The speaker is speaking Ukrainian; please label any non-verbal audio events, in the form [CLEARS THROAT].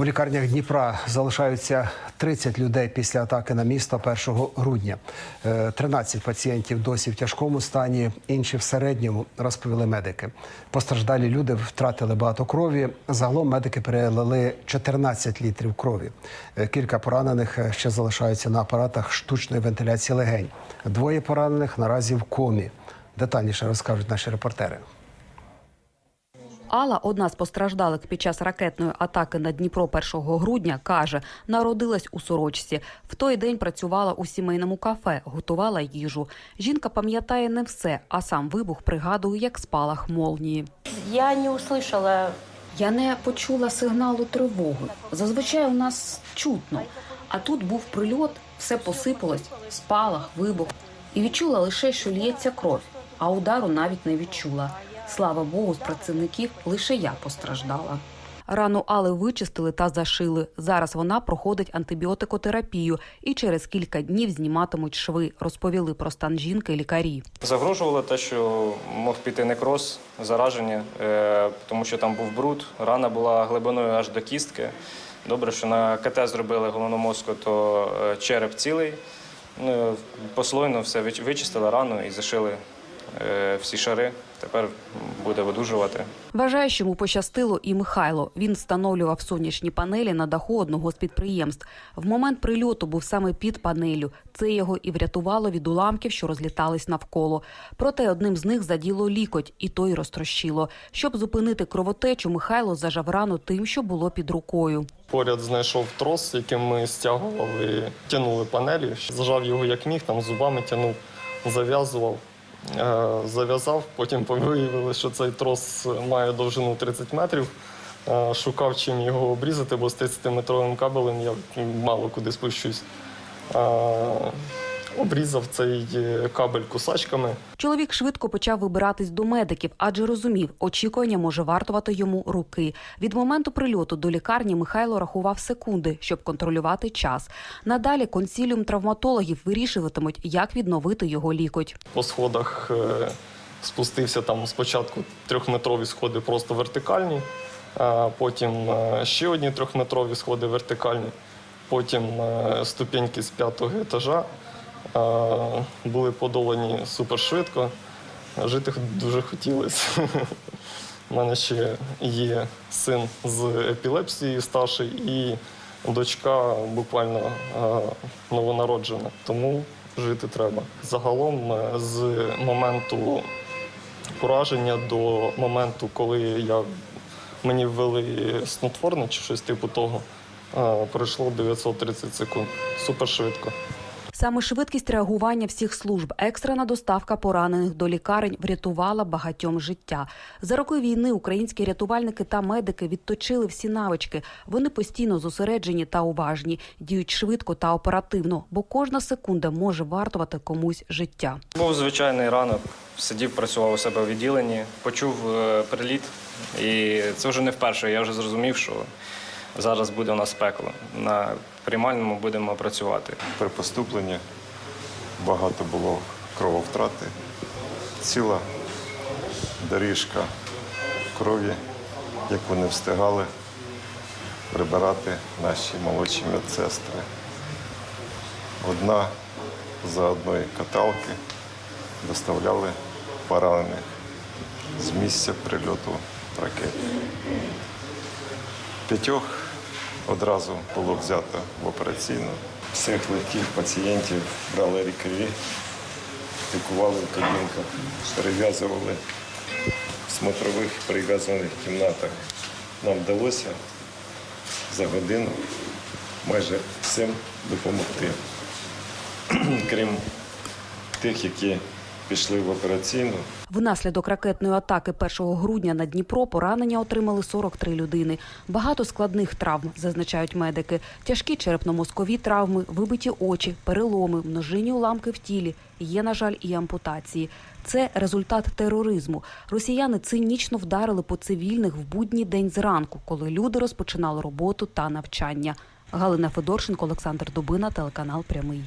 У лікарнях Дніпра залишаються 30 людей після атаки на місто 1 грудня. Е, 13 пацієнтів досі в тяжкому стані, інші в середньому, розповіли медики. Постраждалі люди втратили багато крові. Загалом медики перелили 14 літрів крові. Е, Кілька поранених е, ще залишаються на апаратах штучної вентиляції легень. Двоє поранених наразі в комі. Детальніше розкажуть наші репортери. Алла, одна з постраждалих під час ракетної атаки на Дніпро 1 грудня, каже, народилась у сорочці. В той день працювала у сімейному кафе, готувала їжу. Жінка пам'ятає не все, а сам вибух пригадує, як спалах молнії. Я не услышала Я не почула сигналу тривоги. Зазвичай у нас чутно. А тут був прильот, все посипалось, спалах, вибух. І відчула лише, що лється кров, а удару навіть не відчула. Слава Богу, з працівників лише я постраждала. Рану Али вичистили та зашили. Зараз вона проходить антибіотикотерапію і через кілька днів зніматимуть шви, розповіли про стан жінки лікарі. Загрожувало те, що мог піти некроз, зараження, е, тому що там був бруд, рана була глибиною аж до кістки. Добре, що на КТ зробили головного мозку, то е, череп цілий. Ну, послойно все вич- вичистили рану і зашили всі шари. Тепер буде видужувати. Вважає, що йому пощастило і Михайло. Він встановлював сонячні панелі на даху одного з підприємств. В момент прильоту був саме під панелю. Це його і врятувало від уламків, що розлітались навколо. Проте одним з них заділо лікоть, і той розтрощило. Щоб зупинити кровотечу, Михайло зажав рану тим, що було під рукою. Поряд знайшов трос, яким ми стягували, тягнули панелі. Зажав його як міг, там зубами тягнув, зав'язував. Е, Зав'язав, потім виявили, що цей трос має довжину 30 метрів. Е, Шукав чим його обрізати, бо з 30-метровим кабелем я мало куди спущусь. Обрізав цей е, кабель кусачками. Чоловік швидко почав вибиратись до медиків, адже розумів, очікування може вартувати йому руки. Від моменту прильоту до лікарні Михайло рахував секунди, щоб контролювати час. Надалі консіліум травматологів вирішуватимуть, як відновити його лікоть. По сходах е, спустився там спочатку трьохметрові сходи просто вертикальні, а потім е, ще одні трьохметрові сходи вертикальні, потім ступеньки з п'ятого етажа були подолані супершвидко. Жити дуже хотілося. У мене ще є син з епілепсією старший і дочка буквально новонароджена. Тому жити треба. Загалом е, з моменту пораження до моменту, коли я, мені ввели снотворне чи щось типу того, е, пройшло 930 секунд. Супер швидко. Саме швидкість реагування всіх служб, екстрена доставка поранених до лікарень врятувала багатьом життя. За роки війни українські рятувальники та медики відточили всі навички. Вони постійно зосереджені та уважні, діють швидко та оперативно, бо кожна секунда може вартувати комусь життя. Був звичайний ранок, сидів, працював у себе в відділенні, почув е, приліт, і це вже не вперше. Я вже зрозумів, що зараз буде у нас пекло. На приймальному будемо працювати. При поступленні багато було крововтрати, ціла доріжка крові, яку не встигали прибирати наші молодші медсестри. Одна за одної каталки доставляли поранених з місця прильоту ракети. П'ятьох одразу було взято в операційну. Всіх легких пацієнтів брали лікарі, лікували в кабінках, перев'язували в смотрових перев'язаних кімнатах. Нам вдалося за годину майже всім допомогти. [CLEARS THROAT] Крім тих, які пішли в операційну. Внаслідок ракетної атаки 1 грудня на Дніпро поранення отримали 43 людини. Багато складних травм, зазначають медики. Тяжкі черепно-мозкові травми, вибиті очі, переломи, множинні уламки в тілі. Є, на жаль, і ампутації. Це результат тероризму. Росіяни цинічно вдарили по цивільних в будній день зранку, коли люди розпочинали роботу та навчання. Галина Федорченко, Олександр Дубина, телеканал Прямий.